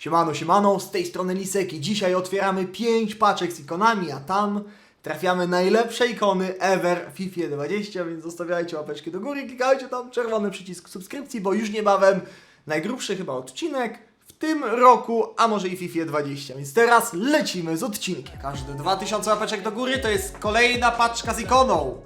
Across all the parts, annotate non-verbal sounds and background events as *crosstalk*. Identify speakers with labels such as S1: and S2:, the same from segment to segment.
S1: Siemano, siemano, z tej strony Lisek i dzisiaj otwieramy 5 paczek z ikonami, a tam trafiamy najlepsze ikony ever w FIFA 20, więc zostawiajcie łapeczki do góry, klikajcie tam czerwony przycisk subskrypcji, bo już niebawem najgrubszy chyba odcinek w tym roku, a może i FIFA 20, więc teraz lecimy z odcinkiem. Każde 2000 łapeczek do góry to jest kolejna paczka z ikoną.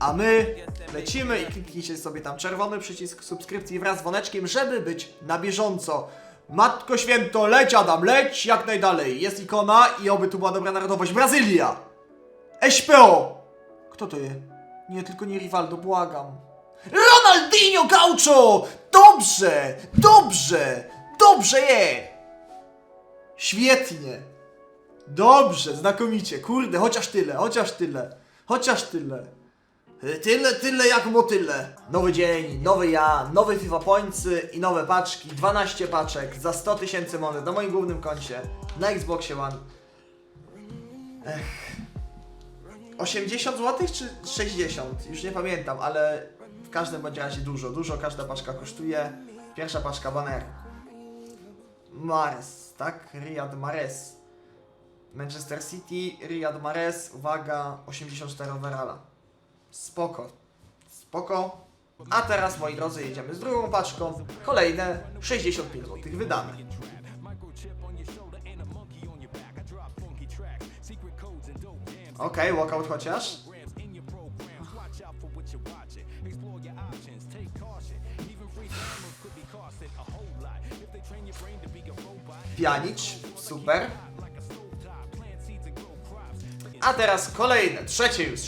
S1: A my lecimy i kliknijcie sobie tam czerwony przycisk subskrypcji wraz z dzwoneczkiem, żeby być na bieżąco. Matko Święto, leć Adam, leć jak najdalej. Jest ikona i oby tu była dobra narodowość. Brazylia! SPO! Kto to jest? Nie, tylko nie Rivaldo, błagam. Ronaldinho Gaucho! Dobrze! Dobrze! Dobrze je! Świetnie! Dobrze, znakomicie. Kurde, chociaż tyle, chociaż tyle. Chociaż tyle. Tyle, tyle jak motyle. Nowy dzień, nowy ja, nowe FIFA Pointsy i nowe paczki. 12 paczek za 100 tysięcy monet na moim głównym koncie na Xboxie One. Ech. 80 zł czy 60? Już nie pamiętam, ale w każdym bądź razie dużo. Dużo każda paczka kosztuje. Pierwsza paczka baner. Mares, tak? Riyad Mahrez. Manchester City, Riyad Mahrez, uwaga, 84 overalla. Spoko. Spoko. A teraz, moi drodzy, jedziemy z drugą paczką. Kolejne 65 zł wydane. Okej, walkout chociaż. Pianicz, super. A teraz kolejne, trzecie już.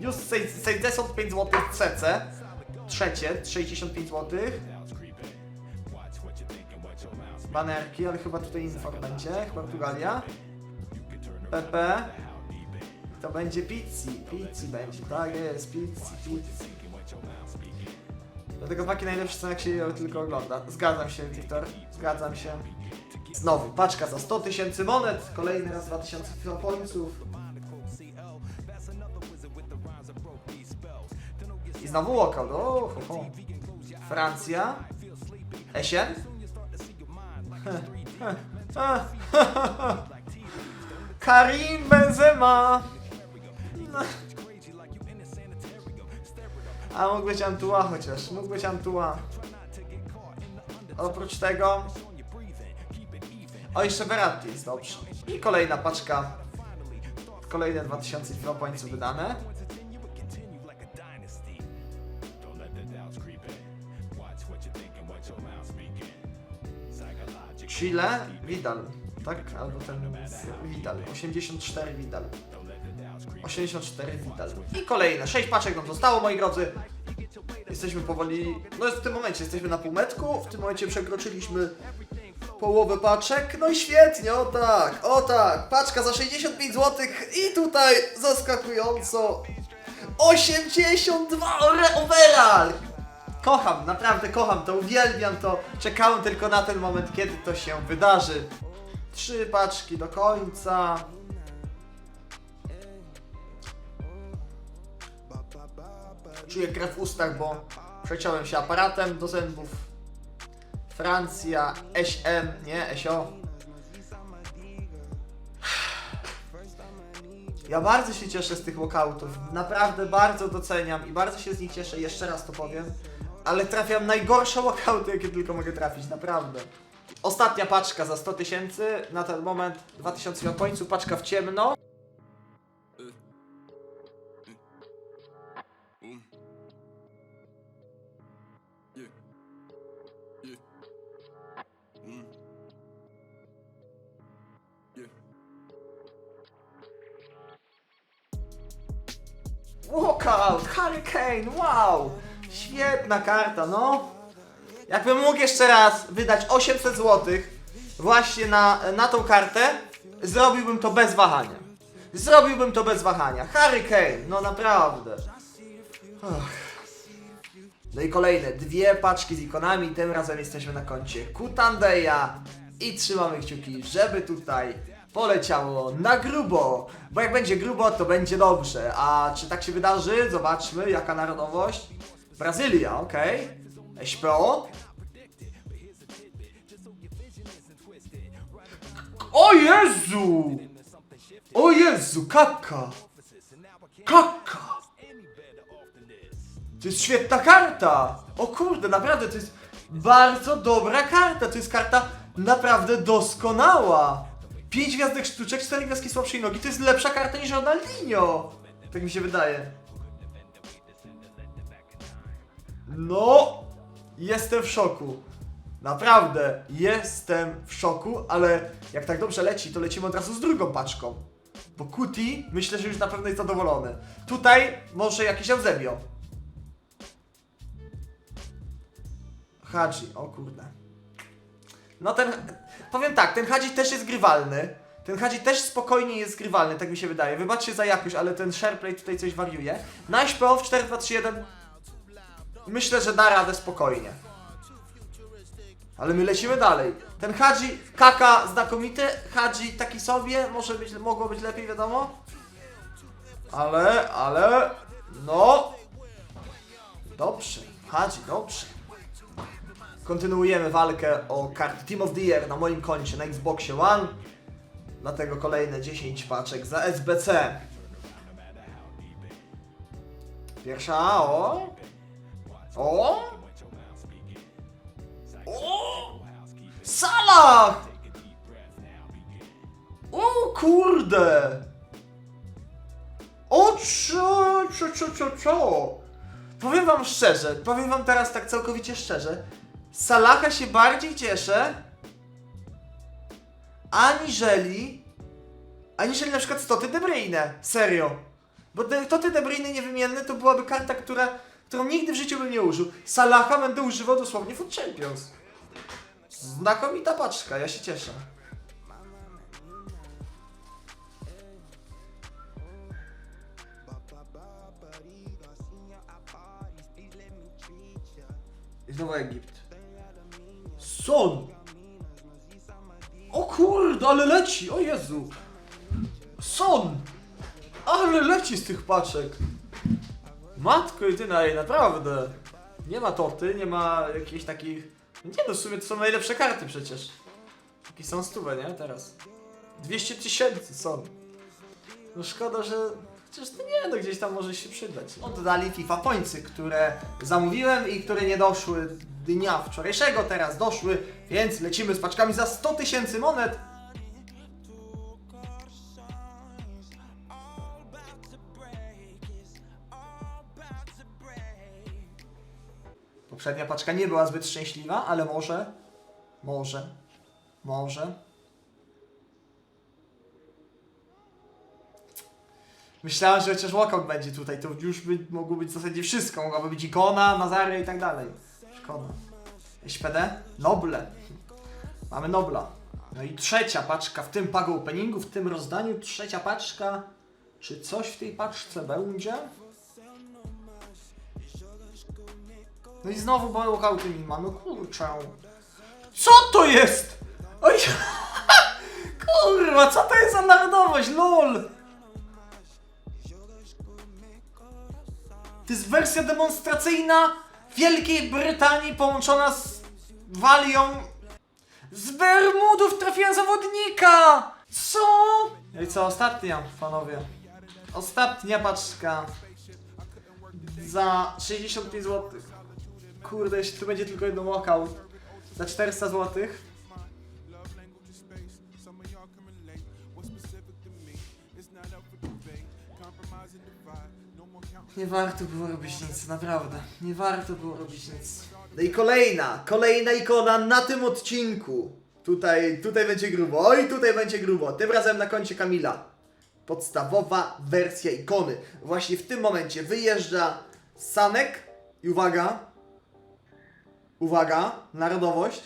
S1: Już 65 zł CC. Trzecie, 65 zł. Banerki, ale chyba tutaj info będzie. Portugalia. PP. To będzie pizzi. Pizzi będzie, tak jest, pizzi, pizzi. Dlatego paki najlepsze są jak się je tylko ogląda. Zgadzam się, Wiktor. Zgadzam się. Znowu, paczka za 100 tysięcy monet. Kolejny raz 2000 pońców. I znowu walkout. O, ho, ho. Francja. Esien. Karim Benzema. No. A mógł być Antua chociaż. Mógł być Antua. Oprócz tego... O, jeszcze Verratti jest dobrze. I kolejna paczka. Kolejne 2000 pońców wydane. Chile, Vidal. Tak? Albo ten Vidal. 84 Vidal. 84 Vidal. I kolejne 6 paczek nam zostało, moi drodzy. Jesteśmy powoli. No jest w tym momencie jesteśmy na półmetku. W tym momencie przekroczyliśmy połowę paczek. No i świetnie, o tak, o tak. Paczka za 65 zł i tutaj zaskakująco 82 ore- overall. Kocham, naprawdę kocham to, uwielbiam to. Czekałem tylko na ten moment, kiedy to się wydarzy. Trzy paczki do końca. Czuję krew w ustach, bo przeciąłem się aparatem do zębów. Francja, SM, nie, SO. Ja bardzo się cieszę z tych walkoutów. Naprawdę bardzo doceniam i bardzo się z nich cieszę, jeszcze raz to powiem. Ale trafiam najgorsze walkouty, jakie tylko mogę trafić, naprawdę. Ostatnia paczka za 100 tysięcy, na ten moment 2000 na końcu, paczka w ciemno. Walkout, Hurricane, wow! Świetna karta, no. Jakbym mógł jeszcze raz wydać 800 zł właśnie na, na tą kartę, zrobiłbym to bez wahania. Zrobiłbym to bez wahania. Hurricane, no naprawdę. Ach. No i kolejne dwie paczki z ikonami, tym razem jesteśmy na koncie Kutandeya i trzymamy kciuki, żeby tutaj poleciało na grubo, bo jak będzie grubo, to będzie dobrze. A czy tak się wydarzy? Zobaczmy, jaka narodowość. Brazylia, okej. SPO. O Jezu! O Jezu, kaka! Kaka! To jest świetna karta! O kurde, naprawdę, to jest bardzo dobra karta. To jest karta naprawdę doskonała. 5 gwiazdek sztuczek, 4 gwiazdki słabszej nogi. To jest lepsza karta niż Ronaldinho. Tak mi się wydaje. No, jestem w szoku. Naprawdę, jestem w szoku, ale jak tak dobrze leci, to lecimy od razu z drugą paczką. Bo Kuti myślę, że już na pewno jest zadowolony. Tutaj może jakiś Eusebio. Hadzi, o kurde. No ten, powiem tak, ten Hadzi też jest grywalny. Ten Hadzi też spokojnie jest grywalny, tak mi się wydaje. Wybaczcie za jakość, ale ten SharePlay tutaj coś wariuje. Nice Pro w 4, 2, 3, 1. Myślę, że da radę spokojnie. Ale my lecimy dalej. Ten Hadzi, kaka znakomity, Hadzi taki sobie, może być, mogło być lepiej, wiadomo. Ale, ale, no. Dobrze, Hadzi, dobrze. Kontynuujemy walkę o karty Team of the Year na moim koncie na Xboxie One. Dlatego kolejne 10 paczek za SBC. Pierwsza, o. O. O! Salah! O kurde! O co, co, co, co, co? Powiem wam szczerze, powiem wam teraz tak całkowicie szczerze. Salaha się bardziej cieszę aniżeli aniżeli na przykład Stoty De Bruyne. Serio. Bo te- Toty De Bruyne niewymienny to byłaby karta, która, którą nigdy w życiu bym nie użył. Salaha będę używał dosłownie Food Champions. Znakomita paczka, ja się cieszę. I znowu Egipt. Son! O kurde, ale leci! O Jezu! Son! Ale leci z tych paczek! Matko jedyna, ej, naprawdę! Nie ma toty, nie ma jakichś takich... Nie no, w sumie to są najlepsze karty przecież. Jakie są stówę, nie? Teraz. 200 tysięcy są. No szkoda, że... Chociaż to nie, no gdzieś tam może się przydać. Oddali FIFA Pointsy, które zamówiłem i które nie doszły dnia wczorajszego, teraz doszły, więc lecimy z paczkami za 100 tysięcy monet. Poprzednia paczka nie była zbyt szczęśliwa, ale może, może, może. Myślałem, że chociaż walkout będzie tutaj, to już by mogło być w zasadzie wszystko. Mogłaby być ikona, Nazary i tak dalej. Szkoda. SPD? Noble. Mamy Nobla. No i trzecia paczka w tym pago openingu, w tym rozdaniu. Trzecia paczka. Czy coś w tej paczce będzie? No i znowu walkouty nie ma, no kurczę. Co to jest? Oj, *laughs* kurwa, co to jest za narodowość, lol? To jest wersja demonstracyjna Wielkiej Brytanii połączona z Walią. Z Bermudów trafiłem zawodnika! Co? No i co, ostatnia, panowie. Ostatnia paczka. Za 65 zł. Kurde, jeśli tu będzie tylko jeden walkout. Za 400 zł. Nie warto było robić nic, naprawdę. Nie warto było robić nic. No i kolejna, kolejna ikona na tym odcinku. Tutaj, tutaj będzie grubo. Oj, tutaj będzie grubo. Tym razem na koncie Kamila. Podstawowa wersja ikony. Właśnie w tym momencie wyjeżdża Sanek i uwaga. Uwaga, narodowość.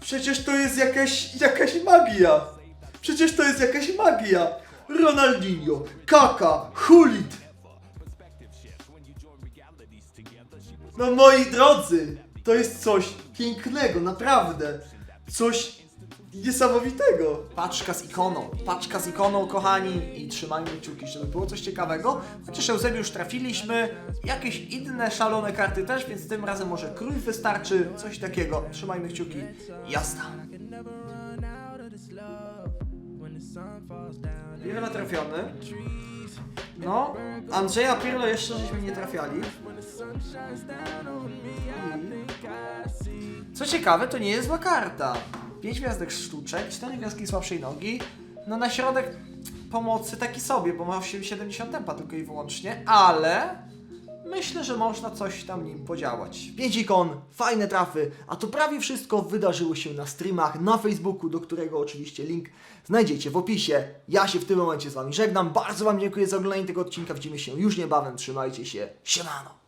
S1: Przecież to jest jakaś, jakaś magia. Przecież to jest jakaś magia. Ronaldinho, Kaka, Hulit. No moi drodzy, To jest coś pięknego, naprawdę. Coś niesamowitego. Paczka z ikoną. Paczka z ikoną, kochani. I trzymajmy kciuki, żeby było coś ciekawego. Chociaż Eusebiusz trafiliśmy. Jakieś inne szalone karty też, więc tym razem może król wystarczy. Coś takiego. Trzymajmy kciuki. Jazda. Pirlo trafiony. No, Andrzeja Pirlo jeszcze żeśmy nie trafiali. I... Co ciekawe, to nie jest zła karta. 5 gwiazdek sztuczek, 4 gwiazdki słabszej nogi. No na środek pomocy taki sobie, bo ma 70 tempa tylko i wyłącznie, ale myślę, że można coś tam nim podziałać. 5 ikon, fajne trafy, a to prawie wszystko wydarzyło się na streamach na Facebooku, do którego oczywiście link znajdziecie w opisie. Ja się w tym momencie z Wami żegnam, bardzo Wam dziękuję za oglądanie tego odcinka, widzimy się już niebawem, trzymajcie się, siemano!